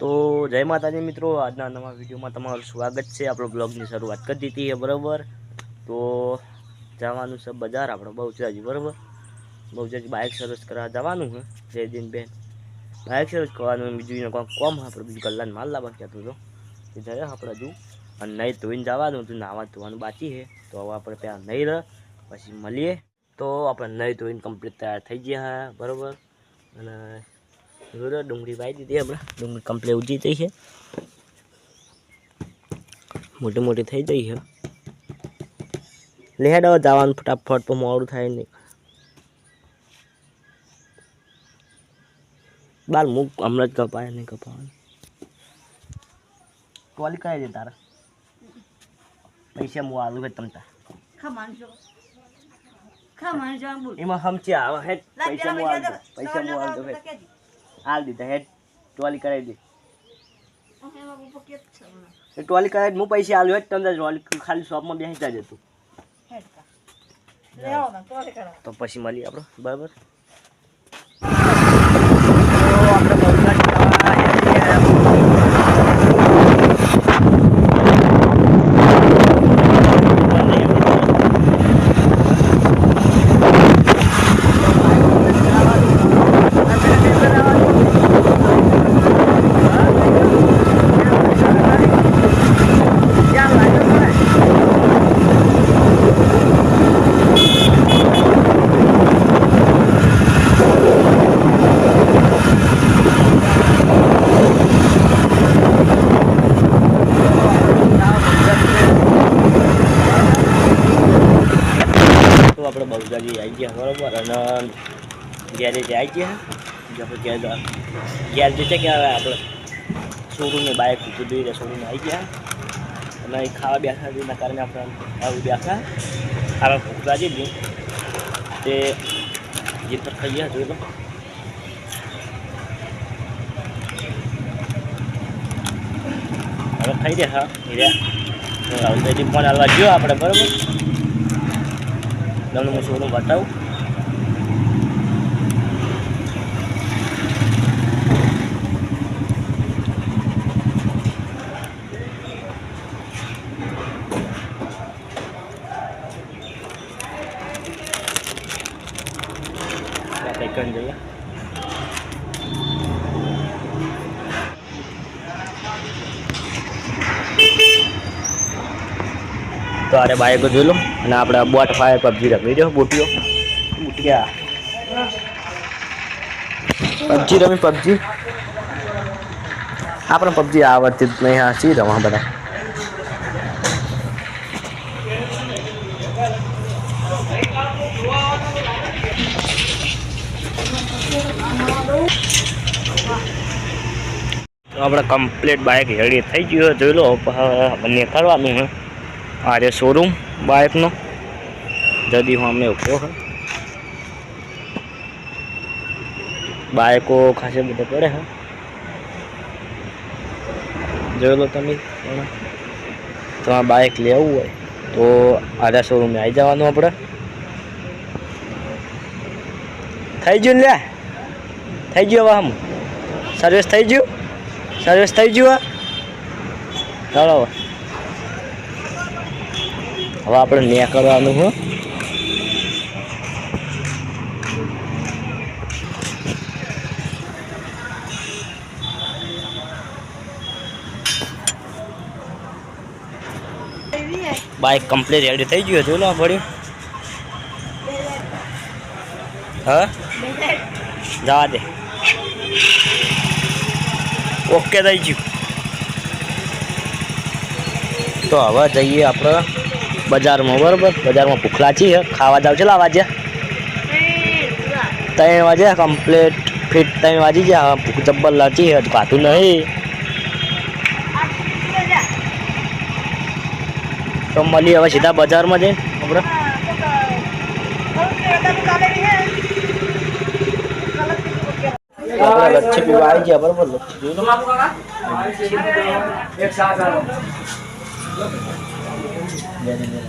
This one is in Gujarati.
તો જય માતાજી મિત્રો, આજના નવા વિડીયોમાં તમારું સ્વાગત છે. આપણો બ્લોગની શરૂઆત કરી દીધી છે, બરાબર? તો જવાનું છે બજાર, આપણે બહુચરાજી, બરાબર? બહુચરાજી બાઇક સર્વિસ કરવા જવાનું છે, જયદીન બેન. બાઇક સર્વિસ કરવાનું બીજું કોમ કોમ આપણે બીજું કલાક માલ લાવવા કહેતો હતો એ જાય આપણે હજુ. અને નહીં ધોઈને જવાનું હતું, નાવા ધોવાનું બાકી છે. તો હવે આપણે ત્યાં નહીં રહે, પછી મળીએ. તો આપણે નહીં ધોઈને કમ્પ્લીટ તૈયાર થઈ ગયા હા, બરાબર? અને જોડે ડુંગળી વાવી દીધી હમણાં. ડુંગળી કમ્પ્લીટ ઉજી થઈ છે. મોટી મોટી થઈ ગઈ છે. લેડ જવાનું ફટાફટ તો મોડું થાય નહીં. બાર મૂક હમણાં જ કપાય નહીં કપાવાનું. ટોલી કઈ દે તારા. પૈસા હું આલું કે તમતા. એમાં હમચી આવે પૈસા પૈસા હું આલ હાલ દીધા હેડ ટોલી કરાવી દે. એ ટોલી કરાવી હું પૈસા આલ્યો હેડ તમને ટોલી ખાલી શોપમાં બેસતા જ જતું તો પછી મળીએ આપણે બરાબર તો આપણે બહુચરાજી જવા તો આપણે આવી ગયા, બરાબર. અને ગેરેજ આવી ગયા. જે આપણે ઘેર ગેરેજ છે કે હવે આપણે શોરૂમની બાઇક ઊભી દઈએ શોરૂમ આવી ગયા. અને અહીં ખાવા બેઠા એના કારણે આપણે આવું બેઠા. ખાવા ભૂખ લાગી હતી તે જે પર ખાઈએ જોઈ લો. હવે ખાઈ દે હા હીરા હવે ફોન આવવા ગયો આપણે, બરાબર? તમને હું શોરૂમ બતાવું કંઈ કરી જઈએ તો બાઈકો જોઈ લો. અને આપણે બોટ ફાયર પબજી રમી દો બુટીઓ. બુટિયા પબજી રમી પબજી. આપણે પબજી આવડતી જ નહીં હા રમા બધા. આપણે કમ્પ્લીટ બાઇક હેડી થઈ ગયું જોઈ લો બંને કરવાનું આ શોરૂમ બાઇકનો જદી હું અમે ઊભો છે બાઇકો ખાસે બધે પડે, હા. જોઈ લો તમે. તમારે બાઇક લેવું હોય, તો આધા શોરૂમે આવી જવાનું આપણે થઈ ગયું લે થઈ ગયું હવે આમ? સર્વિસ થઈ ગયું? સર્વિસ થઈ ગયું હા ચાલો હવે. હવે આપણે નીકળવાનું હો. બાઇક કમ્પ્લીટ રેડી થઈ ગયું જોઈ લો પડ્યું હા? જવા દે. ઓકે થઈ ગયું. તો હવે જઈએ આપણે બજારમાં બરાબર? બજારમાં ભૂખલા છીએ. છે ખાવા જાવ ચલા વાજ્યા ત્રણ વાગે કમ્પ્લીટ ફિટ ત્રણ વાજી ગયા. ભૂખ જબ્બર લાગી હજુ ખાતું નહીં. તો મળીએ હવે સીધા બજારમાં જઈને આપણે આપણે લચ્છી પીવા આવી ગયા બરાબર? લચ્છી જોઈ લો Ganun yan.